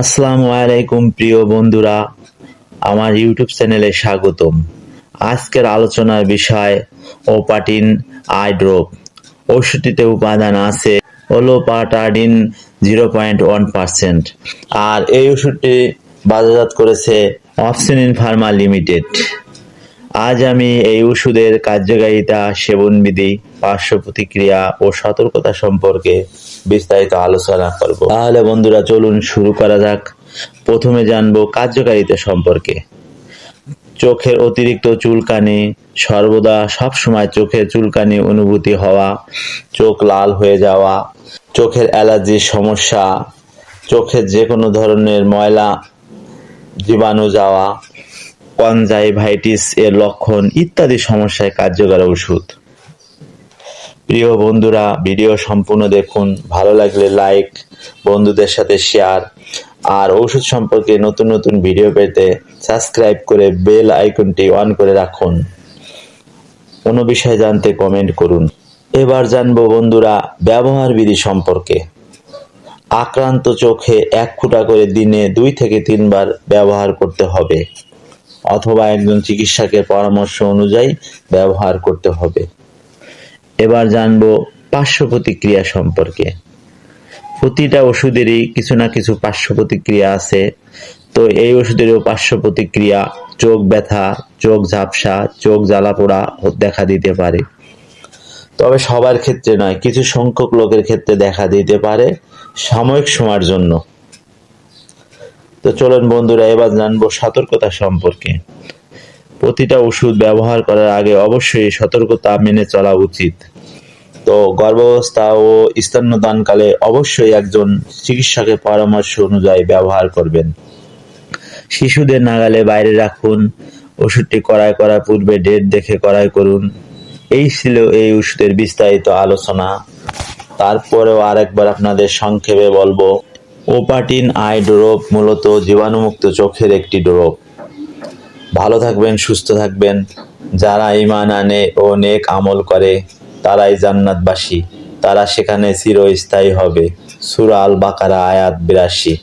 আসসালামু আলাইকুম, প্রিয় বন্ধুরা। আমার ইউটিউব চ্যানেলে স্বাগতম। আজকের আলোচনার বিষয় ওপাটিন আই ড্রপ। ওষুধটিতে উপাদান আছে olopatadine zero point one percent. আর এই ওষুধটি বাজারজাত করেছে অপসিনিন ফার্মা লিমিটেড। আজ আমি এই ওষুধের কার্যকারিতা, সেবনবিধি পার্শ্ব প্রতিক্রিয়া ও সতর্কতা সম্পর্কে বিস্তারিত আলোচনা করব। তাহলে বন্ধুরা, চলুন শুরু করা যাক। প্রথমে জানব কার্যকারিতা সম্পর্কে। চোখের অতিরিক্ত চুলকানি, সর্বদা সব সময় চোখের চুলকানি অনুভূতি হওয়া, চোখ লাল হয়ে যাওয়া, চোখের অ্যালার্জির সমস্যা, চোখের যে কোনো ধরনের ময়লা, জীবাণু যাওয়া, কনজাইভাইটিস এর লক্ষণ ইত্যাদি সমস্যায় কার্যকর ওষুধ। প্রিয় বন্ধুরা, ভিডিও সম্পূর্ণ দেখুন। ভালো লাগলে লাইক বন্ধুদের সাথে শেয়ার আর ওষুধ সম্পর্কে নতুন নতুন ভিডিও পেতে সাবস্ক্রাইব করে বেল আইকনটি অন করে রাখুন। কোনো বিষয় জানতে কমেন্ট করুন। এবার জানব বন্ধুরা ব্যবহার বিধি সম্পর্কে। আক্রান্ত চোখে এক ফুটা করে দিনে দুই থেকে তিনবার ব্যবহার করতে হবে। অথবা একজন চিকিৎসকের পরামর্শ অনুযায়ী ব্যবহার করতে হবে। এবার জানব পার্শ্ব প্রতিক্রিয়া সম্পর্কে। প্রতিটা ওষুধেরই কিছু না কিছু পার্শ্ব প্রতিক্রিয়া আছে। তো এই ওষুধেরও পার্শ্ব প্রতিক্রিয়া চোখ ব্যথা, চোখ ঝাপসা, চোখ জ্বালা পোড়া দেখা দিতে পারে। তবে সবার ক্ষেত্রে নয়, কিছু সংখ্যক লোকের ক্ষেত্রে দেখা দিতে পারে সাময়িক সময়ের জন্য। তো চলুন বন্ধুরা, এবার জানব সতর্কতা সম্পর্কে। প্রতিটা ওষুধ ব্যবহার করার আগে অবশ্যই সতর্কতা মেনে চলা উচিত। তো গর্ভাবস্থা ও স্তন্যদানকালে অবশ্যই একজন চিকিৎসকের পরামর্শ অনুযায়ী ব্যবহার করবেন। শিশুদের নাগালে বাইরে রাখুন, ওষুধটি করাই করার পূর্বে ডেট দেখে করাই করুন। এই ছিল এই ওষুধের বিস্তারিত আলোচনা। তারপরেও আরেকবার আপনাদের সংক্ষেপে বলব, ওপাটিন আই ড্রপ মূলত জীবাণুমুক্ত চোখের একটি ড্রপ। ভালো থাকবেন, সুস্থ থাকবেন। যারা ইমান আনে ও নেক আমল করে, তারাই জান্নাতবাসী। তারা সেখানে চিরস্থায়ী হবে। সুরাল বাকারা আয়াত বিরাশি।